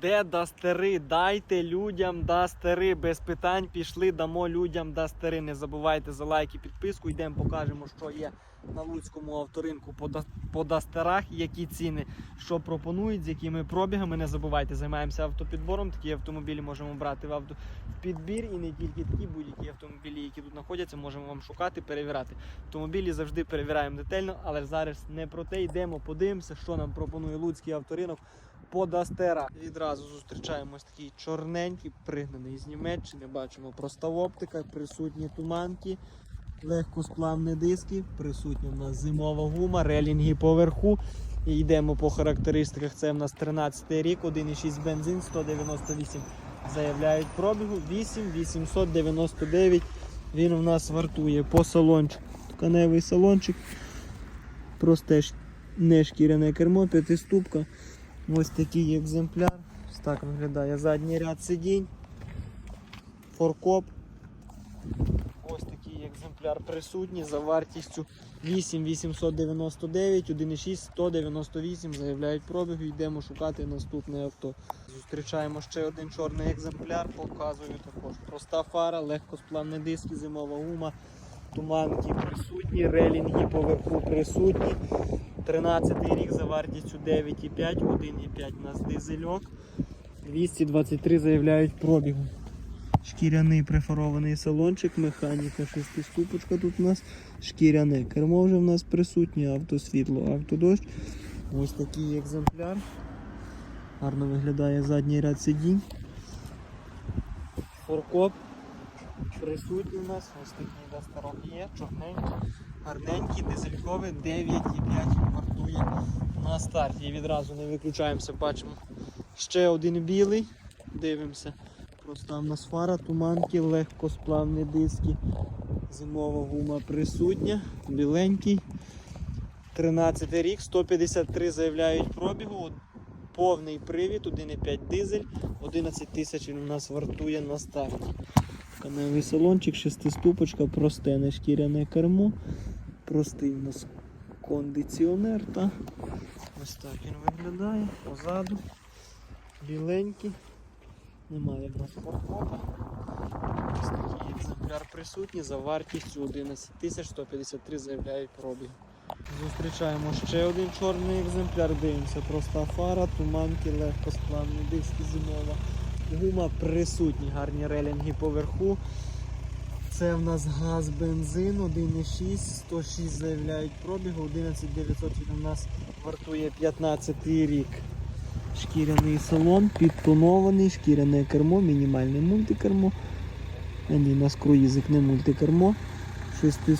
Де дастери? Дайте людям дастери. Без питань пішли, дамо людям дастери. Не забувайте за лайки, підписку. Йдемо, покажемо, що є на Луцькому авторинку по, по дастерах, які ціни, що пропонують, з якими пробігами. Не забувайте, займаємося автопідбором. Такі автомобілі можемо брати в авто в підбір і не тільки такі будь-які автомобілі, які тут знаходяться, можемо вам шукати, перевіряти. Автомобілі завжди перевіряємо детально, але зараз не про те йдемо, подивимося, що нам пропонує Луцький авторинок по Дастера. Відразу зустрічаємо ось такий чорненький, пригнаний з Німеччини. Бачимо проста оптика, присутні туманки, легкосплавні диски, присутня в нас зимова гума, релінги поверху. І йдемо по характеристиках. Це в нас 13 рік, 1,6 бензин, 198 заявляють пробігу, 8 899. Він у нас вартує по салончику. Тканевий салончик. Просте ш- не шкіряне кермо, п'ятиступка. Ось такий екземпляр. Ось так виглядає задній ряд сидінь. Форкоп. Ось такий екземпляр присутній за вартістю 8899, 1,6 198 заявляють пробіг. Йдемо шукати наступне авто. Зустрічаємо ще один чорний екземпляр, показую також. Проста фара, легкосплавні диски, зимова гума, туманки присутні, релінги поверху присутні. 13 рік за вартістю 9,5, 1,5 у нас дизельок. 223 заявляють пробігу. Шкіряний префорований салончик, механіка, шестиступочка тут у нас, шкіряне кермо вже в нас присутнє, автосвітло, автодощ. Ось такий екземпляр. Гарно виглядає задній ряд сидінь. Форкоп присутній у нас. Ось такий дастерок є, чорненький, гарненький, дизельковий, 9,5 вартує на старті. І відразу не виключаємося, бачимо. Ще один білий. Дивимося. Проста в нас фара, туманки, легкосплавні диски. Зимова гума присутня, біленький. 13 рік, 153 заявляють пробігу. Повний привід, 1,5 дизель, 11 тисяч він у нас вартує на старті. Тканевий салончик, шестиступочка, просте не шкіряне кермо. Простий у нас кондиціонер. Та. Ось так він виглядає позаду. Біленький. Немає в нас форкопа. Ось такий екземпляр присутній за вартістю 11 153 заявляють пробіг. Зустрічаємо ще один чорний екземпляр, дивимося, проста фара, туманки, легкосплавні диски зимова. Гума присутні, гарні релінги поверху. Це в нас газ бензин 1,6, 106 заявляють пробігу, 11900 він у нас вартує 15 рік. Шкіряний салон, підтонований, шкіряне кермо, мінімальне мультикермо. А у нас круїзик не мультикермо. Шести,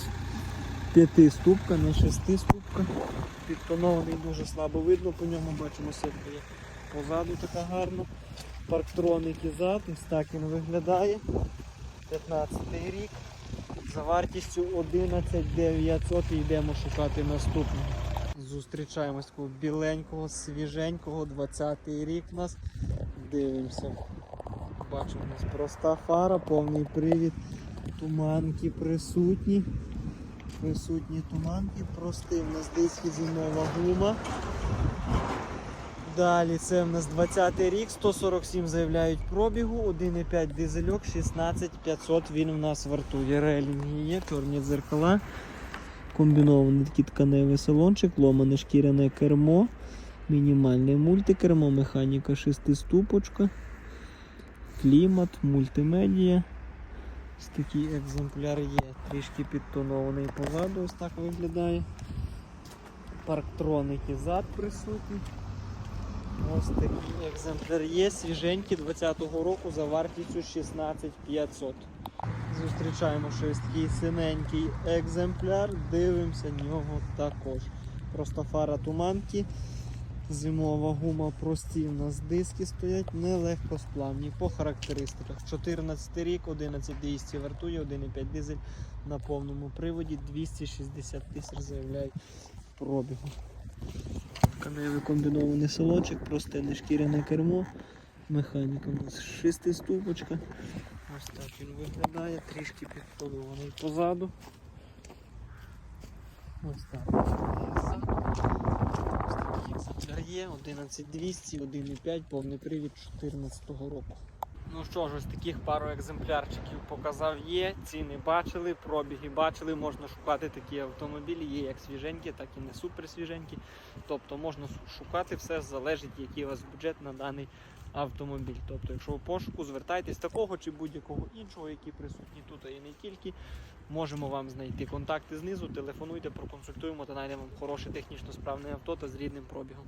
п'яти ступка, не шести ступка. Підтонований дуже слабо видно, по ньому бачимо сітка є позаду така гарна. Парктроники зад, ось так він виглядає. 15 рік. За вартістю 11 900 і йдемо шукати наступного. Зустрічаємось такого біленького, свіженького, 20-й рік у нас. Дивимося. Бачимо, у нас проста фара, повний привід, туманки присутні. Присутні туманки, простий у нас диски зимова гума. Далі це в нас 20 й рік, 147 заявляють пробігу, 1,5 дизельок, 16500 він у нас вартує. Релінги є, чорні дзеркала. Комбінований такий тканевий салончик, ломане шкіряне кермо, мінімальне мультикермо, механіка шестиступочка, клімат, мультимедія. Ось такий екземпляр є, трішки підтонований позаду, ось так виглядає. Парктроники зад присутні. Ось такий екземпляр є, свіженький 20-го року за вартістю 16500. Зустрічаємо щось такий синенький екземпляр, дивимося нього також. Просто фара туманки, зимова гума прості у нас диски стоять, нелегко сплавні по характеристиках. 14 рік, 11200 вартує, 1,5 дизель на повному приводі, 260 тисяч заявляють пробігу. Тканевий комбінований селочок, просте нешкіряне кермо. Механіка у нас шестиступочка. Ось так він виглядає, трішки підходований позаду. Ось так. Ось такий екземпляр є, 11200, 1,5, повний привід 2014 року. Ну що ж, ось таких пару екземплярчиків показав є. Ціни бачили, пробіги бачили. Можна шукати такі автомобілі, є як свіженькі, так і не супер свіженькі. Тобто можна шукати все, залежить, який у вас бюджет на даний автомобіль. Тобто, якщо в пошуку, звертайтесь такого чи будь-якого іншого, які присутні тут і не тільки. Можемо вам знайти контакти знизу, телефонуйте, проконсультуємо та знайдемо вам хороше технічно справне авто та з рідним пробігом.